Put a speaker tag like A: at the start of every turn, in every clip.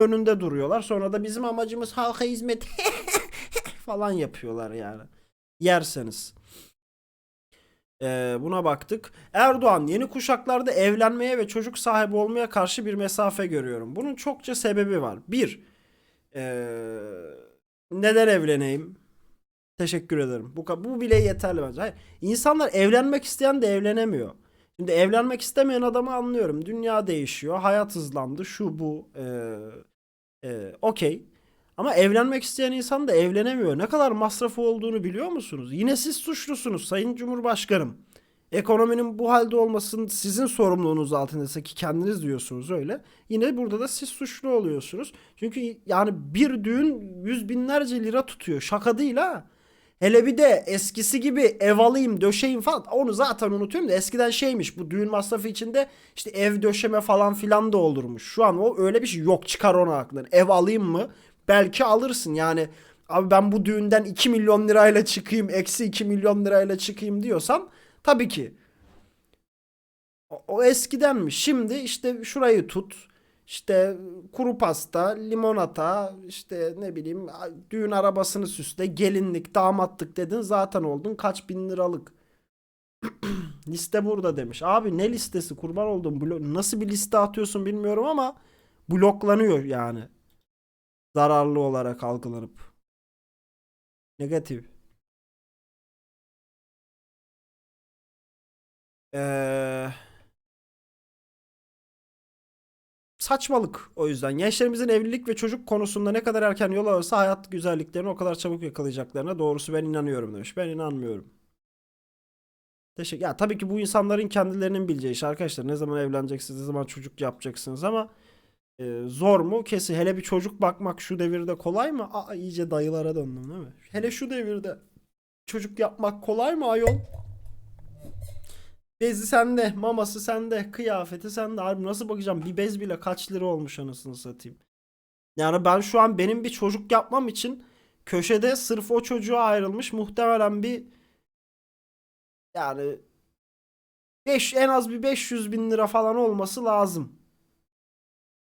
A: önünde duruyorlar. Sonra da bizim amacımız halka hizmet falan yapıyorlar yani. Yerseniz. Ee, buna baktık. Erdoğan yeni kuşaklarda evlenmeye ve çocuk sahibi olmaya karşı bir mesafe görüyorum. Bunun çokça sebebi var. Bir, ee, neden evleneyim? Teşekkür ederim. Bu, bu bile yeterli bence. Hayır, insanlar evlenmek isteyen de evlenemiyor. Şimdi evlenmek istemeyen adamı anlıyorum. Dünya değişiyor. Hayat hızlandı. Şu bu. Ee, ee, Okey. Ama evlenmek isteyen insan da evlenemiyor. Ne kadar masrafı olduğunu biliyor musunuz? Yine siz suçlusunuz Sayın Cumhurbaşkanım. Ekonominin bu halde olmasının sizin sorumluluğunuz altındaysa ki kendiniz diyorsunuz öyle. Yine burada da siz suçlu oluyorsunuz. Çünkü yani bir düğün yüz binlerce lira tutuyor. Şaka değil ha. Hele bir de eskisi gibi ev alayım döşeyim falan onu zaten unutuyorum da eskiden şeymiş bu düğün masrafı içinde işte ev döşeme falan filan da olurmuş. Şu an o öyle bir şey yok çıkar onu aklından. Ev alayım mı? Belki alırsın yani abi ben bu düğünden 2 milyon lirayla çıkayım eksi 2 milyon lirayla çıkayım diyorsan tabii ki. O, o eskidenmiş. Şimdi işte şurayı tut. İşte kuru pasta, limonata, işte ne bileyim düğün arabasını süsle, gelinlik, damatlık dedin zaten oldun kaç bin liralık. Liste burada demiş. Abi ne listesi kurban oldum. Nasıl bir liste atıyorsun bilmiyorum ama bloklanıyor yani. Zararlı olarak algılanıp. Negatif. Eee saçmalık o yüzden. Gençlerimizin evlilik ve çocuk konusunda ne kadar erken yol alırsa hayat güzelliklerini o kadar çabuk yakalayacaklarına doğrusu ben inanıyorum demiş. Ben inanmıyorum. Teşekkür. Ya tabii ki bu insanların kendilerinin bileceği iş arkadaşlar. Ne zaman evleneceksiniz, ne zaman çocuk yapacaksınız ama e, zor mu? Kesin. Hele bir çocuk bakmak şu devirde kolay mı? Aa iyice dayılara döndüm değil mi? Hele şu devirde çocuk yapmak kolay mı ayol? Bezi sende, maması sende, kıyafeti sende. Harbi nasıl bakacağım? Bir bez bile kaç lira olmuş anasını satayım. Yani ben şu an benim bir çocuk yapmam için köşede sırf o çocuğa ayrılmış muhtemelen bir yani 5 en az bir 500 bin lira falan olması lazım.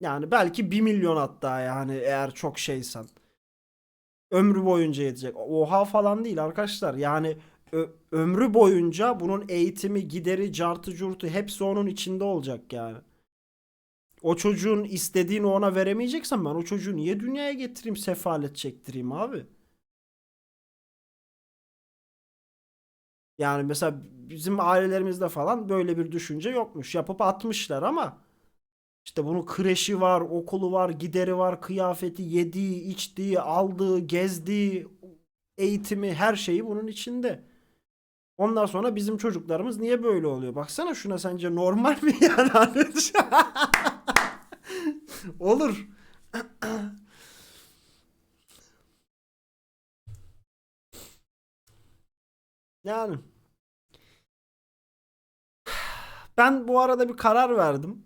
A: Yani belki 1 milyon hatta yani eğer çok şeysen. Ömrü boyunca yetecek. Oha falan değil arkadaşlar. Yani ö- ömrü boyunca bunun eğitimi, gideri, cartı curtu hepsi onun içinde olacak yani. O çocuğun istediğini ona veremeyeceksen ben o çocuğu niye dünyaya getireyim, sefalet çektireyim abi? Yani mesela bizim ailelerimizde falan böyle bir düşünce yokmuş. Yapıp atmışlar ama işte bunun kreşi var, okulu var, gideri var, kıyafeti, yediği, içtiği, aldığı, gezdiği, eğitimi, her şeyi bunun içinde. Ondan sonra bizim çocuklarımız niye böyle oluyor? Baksana şuna sence normal mi yani? Olur. Yani. Ben bu arada bir karar verdim.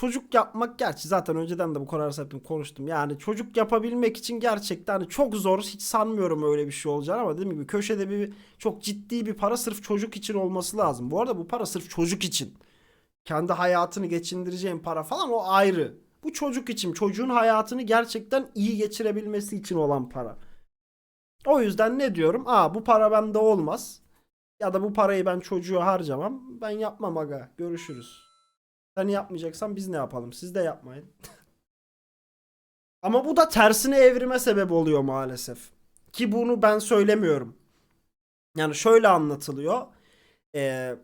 A: Çocuk yapmak gerçi zaten önceden de bu kararı septim konuştum. Yani çocuk yapabilmek için gerçekten hani çok zor. Hiç sanmıyorum öyle bir şey olacağını ama dediğim gibi köşede bir çok ciddi bir para sırf çocuk için olması lazım. Bu arada bu para sırf çocuk için. Kendi hayatını geçindireceğin para falan o ayrı. Bu çocuk için, çocuğun hayatını gerçekten iyi geçirebilmesi için olan para. O yüzden ne diyorum? Aa bu para bende olmaz. Ya da bu parayı ben çocuğa harcamam. Ben yapmam aga. Görüşürüz. Sen yapmayacaksan biz ne yapalım? Siz de yapmayın. Ama bu da tersine evrime sebep oluyor maalesef. Ki bunu ben söylemiyorum. Yani şöyle anlatılıyor. Ee,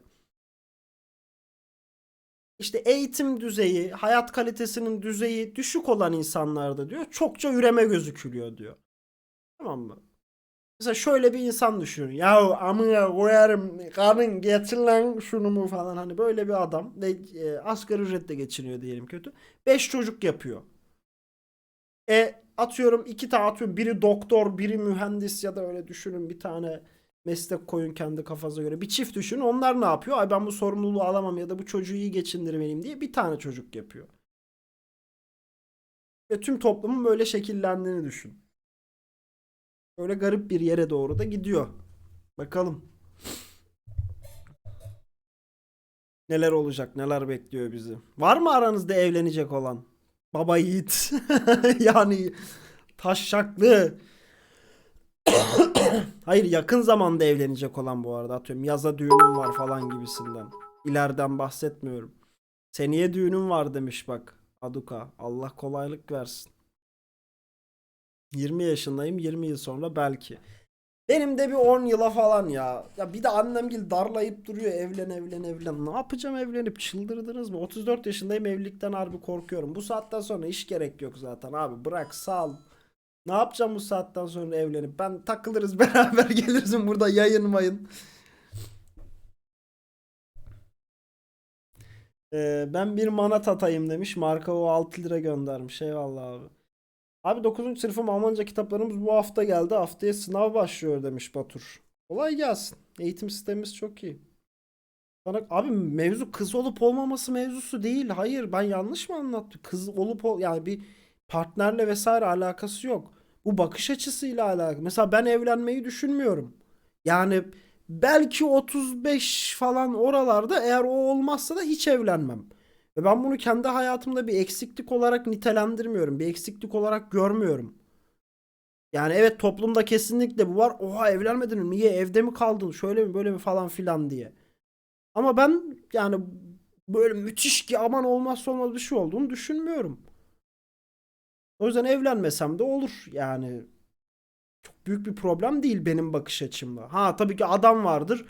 A: işte eğitim düzeyi, hayat kalitesinin düzeyi düşük olan insanlarda diyor çokça üreme gözükülüyor diyor. Tamam mı? Mesela şöyle bir insan düşünün. Ya amına koyarım karın getir lan şunu mu falan hani böyle bir adam ve e, asgari ücretle geçiniyor diyelim kötü. 5 çocuk yapıyor. E atıyorum iki tane atıyorum biri doktor biri mühendis ya da öyle düşünün bir tane meslek koyun kendi kafanıza göre. Bir çift düşünün onlar ne yapıyor? Ay ben bu sorumluluğu alamam ya da bu çocuğu iyi geçindirmeliyim diye bir tane çocuk yapıyor. Ve tüm toplumun böyle şekillendiğini düşün. Böyle garip bir yere doğru da gidiyor. Bakalım. Neler olacak, neler bekliyor bizi. Var mı aranızda evlenecek olan? Baba yiğit. yani taşşaklı. Hayır yakın zamanda evlenecek olan bu arada atıyorum. Yaza düğünüm var falan gibisinden. İleriden bahsetmiyorum. Seneye düğünüm var demiş bak. Aduka. Allah kolaylık versin. 20 yaşındayım. 20 yıl sonra belki. Benim de bir 10 yıla falan ya. Ya bir de annem gil darlayıp duruyor evlen evlen evlen. Ne yapacağım evlenip çıldırdınız mı? 34 yaşındayım evlilikten harbi korkuyorum. Bu saatten sonra iş gerek yok zaten abi. Bırak sal. Ne yapacağım bu saatten sonra evlenip? Ben takılırız beraber gelirsin burada yayın mayın. Ee, ben bir manat atayım demiş. Marka o 6 lira göndermiş. Eyvallah abi. Abi 9. sınıfım Almanca kitaplarımız bu hafta geldi. Haftaya sınav başlıyor demiş Batur. Kolay gelsin. Eğitim sistemimiz çok iyi. Bana, abi mevzu kız olup olmaması mevzusu değil. Hayır ben yanlış mı anlattım? Kız olup ol yani bir partnerle vesaire alakası yok. Bu bakış açısıyla alakalı. Mesela ben evlenmeyi düşünmüyorum. Yani belki 35 falan oralarda eğer o olmazsa da hiç evlenmem. Ve ben bunu kendi hayatımda bir eksiklik olarak nitelendirmiyorum. Bir eksiklik olarak görmüyorum. Yani evet toplumda kesinlikle bu var. Oha evlenmedin mi? Niye evde mi kaldın? Şöyle mi böyle mi falan filan diye. Ama ben yani böyle müthiş ki aman olmazsa olmaz bir şey olduğunu düşünmüyorum. O yüzden evlenmesem de olur yani. Çok büyük bir problem değil benim bakış açımda. Ha tabii ki adam vardır.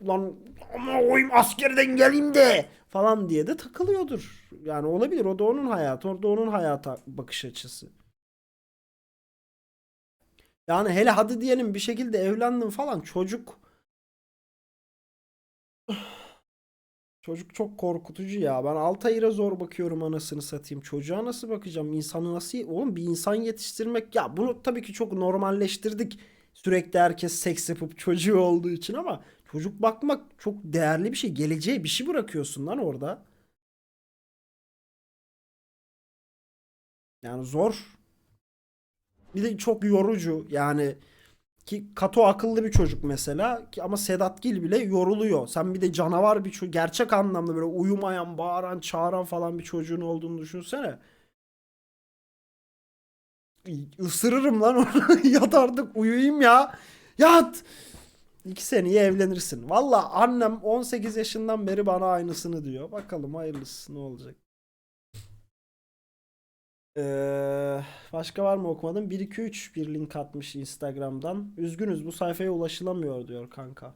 A: Ulan ama oyum askerden geleyim de falan diye de takılıyordur. Yani olabilir. O da onun hayatı. Orada onun hayata bakış açısı. Yani hele hadi diyelim bir şekilde evlendim falan çocuk Çocuk çok korkutucu ya. Ben Altayır'a zor bakıyorum anasını satayım. Çocuğa nasıl bakacağım? İnsanı nasıl... Oğlum bir insan yetiştirmek... Ya bunu tabii ki çok normalleştirdik. Sürekli herkes seks yapıp çocuğu olduğu için ama çocuk bakmak çok değerli bir şey. Geleceğe bir şey bırakıyorsun lan orada. Yani zor. Bir de çok yorucu. Yani ki Kato akıllı bir çocuk mesela ki ama Sedat Gil bile yoruluyor. Sen bir de canavar bir çocuk gerçek anlamda böyle uyumayan, bağıran, çağıran falan bir çocuğun olduğunu düşünsene. Isırırım lan onu. Yat artık uyuyayım ya. Yat. İki seneye evlenirsin. Valla annem 18 yaşından beri bana aynısını diyor. Bakalım hayırlısı ne olacak. Ee, başka var mı okumadım? 1 2 3 bir link atmış Instagram'dan. Üzgünüz bu sayfaya ulaşılamıyor diyor kanka.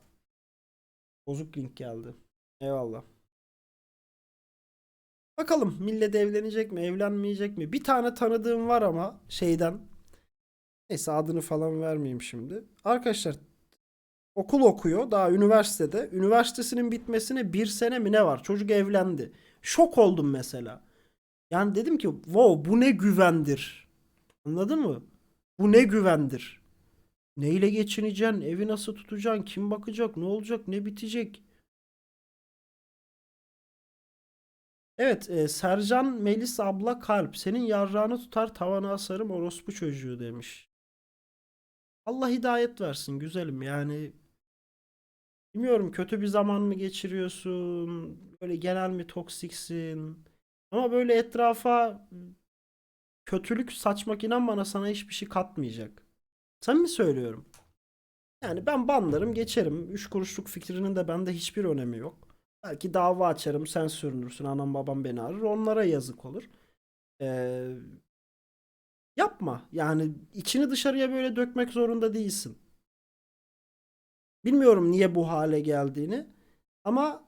A: Bozuk link geldi. Eyvallah. Bakalım millet evlenecek mi, evlenmeyecek mi? Bir tane tanıdığım var ama şeyden. Neyse adını falan vermeyeyim şimdi. Arkadaşlar okul okuyor daha üniversitede. Üniversitesinin bitmesine bir sene mi ne var? Çocuk evlendi. Şok oldum mesela. Yani dedim ki wow bu ne güvendir. Anladın mı? Bu ne güvendir. Neyle geçineceksin? Evi nasıl tutacaksın? Kim bakacak? Ne olacak? Ne bitecek? Evet, e, Sercan Melis abla kalp. Senin yarrağını tutar tavana asarım orospu çocuğu demiş. Allah hidayet versin güzelim. Yani bilmiyorum kötü bir zaman mı geçiriyorsun? Böyle genel mi toksiksin? Ama böyle etrafa kötülük saçmak inan bana sana hiçbir şey katmayacak. Sen mi söylüyorum? Yani ben banlarım geçerim. 3 kuruşluk fikrinin de bende hiçbir önemi yok. Belki dava açarım sen sürünürsün anam babam beni arır onlara yazık olur. Ee, yapma yani içini dışarıya böyle dökmek zorunda değilsin. Bilmiyorum niye bu hale geldiğini ama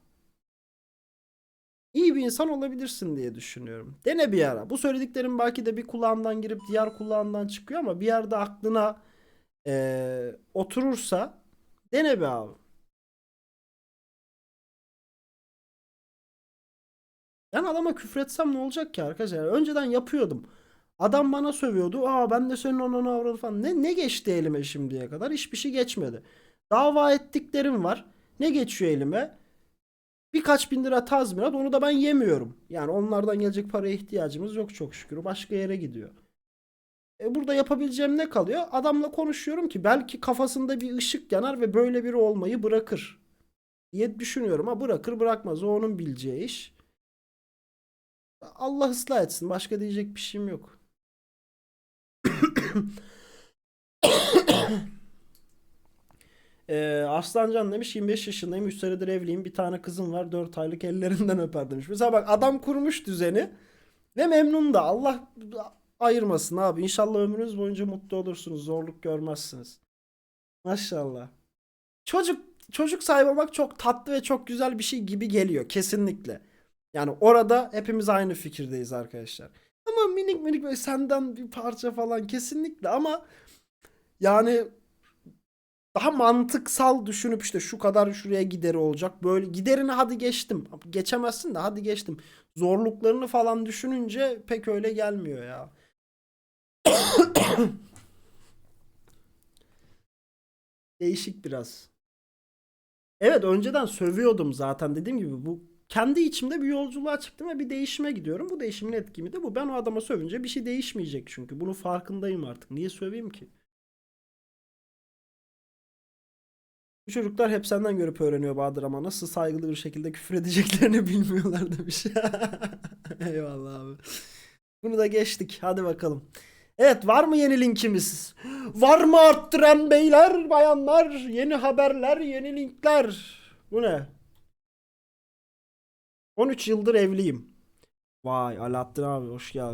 A: iyi bir insan olabilirsin diye düşünüyorum. Dene bir ara. Bu söylediklerim belki de bir kulağından girip diğer kulağından çıkıyor ama bir yerde aklına eee, oturursa dene be abi. Ben adama küfretsem ne olacak ki arkadaşlar? Yani önceden yapıyordum. Adam bana sövüyordu. Aa ben de senin onunu avradı falan. Ne, ne geçti elime şimdiye kadar? Hiçbir şey geçmedi. Dava ettiklerim var. Ne geçiyor elime? Birkaç bin lira tazminat onu da ben yemiyorum. Yani onlardan gelecek paraya ihtiyacımız yok çok şükür. Başka yere gidiyor. E burada yapabileceğim ne kalıyor? Adamla konuşuyorum ki belki kafasında bir ışık yanar ve böyle biri olmayı bırakır. diye düşünüyorum. Ha bırakır bırakmaz o onun bileceği iş. Allah ıslah etsin. Başka diyecek bir şeyim yok. Ee, Arslancan demiş 25 yaşındayım 3 senedir evliyim bir tane kızım var 4 aylık ellerinden öper demiş. Mesela bak adam kurmuş düzeni ve memnun da Allah ayırmasın abi. İnşallah ömrünüz boyunca mutlu olursunuz zorluk görmezsiniz. Maşallah. Çocuk çocuk sahibi olmak çok tatlı ve çok güzel bir şey gibi geliyor kesinlikle. Yani orada hepimiz aynı fikirdeyiz arkadaşlar. Ama minik minik böyle senden bir parça falan kesinlikle ama yani daha mantıksal düşünüp işte şu kadar şuraya gideri olacak. Böyle giderini hadi geçtim. Geçemezsin de hadi geçtim. Zorluklarını falan düşününce pek öyle gelmiyor ya. Değişik biraz. Evet önceden sövüyordum zaten dediğim gibi bu kendi içimde bir yolculuğa çıktım ve bir değişime gidiyorum. Bu değişimin etkimi de bu. Ben o adama sövünce bir şey değişmeyecek çünkü. Bunun farkındayım artık. Niye söveyim ki? Çocuklar hep senden görüp öğreniyor Bahadır ama nasıl saygılı bir şekilde küfür edeceklerini bilmiyorlar demiş. Eyvallah abi. Bunu da geçtik. Hadi bakalım. Evet var mı yeni linkimiz? Var mı arttıran beyler, bayanlar? Yeni haberler, yeni linkler. Bu ne? 13 yıldır evliyim. Vay Alaaddin abi hoş geldin.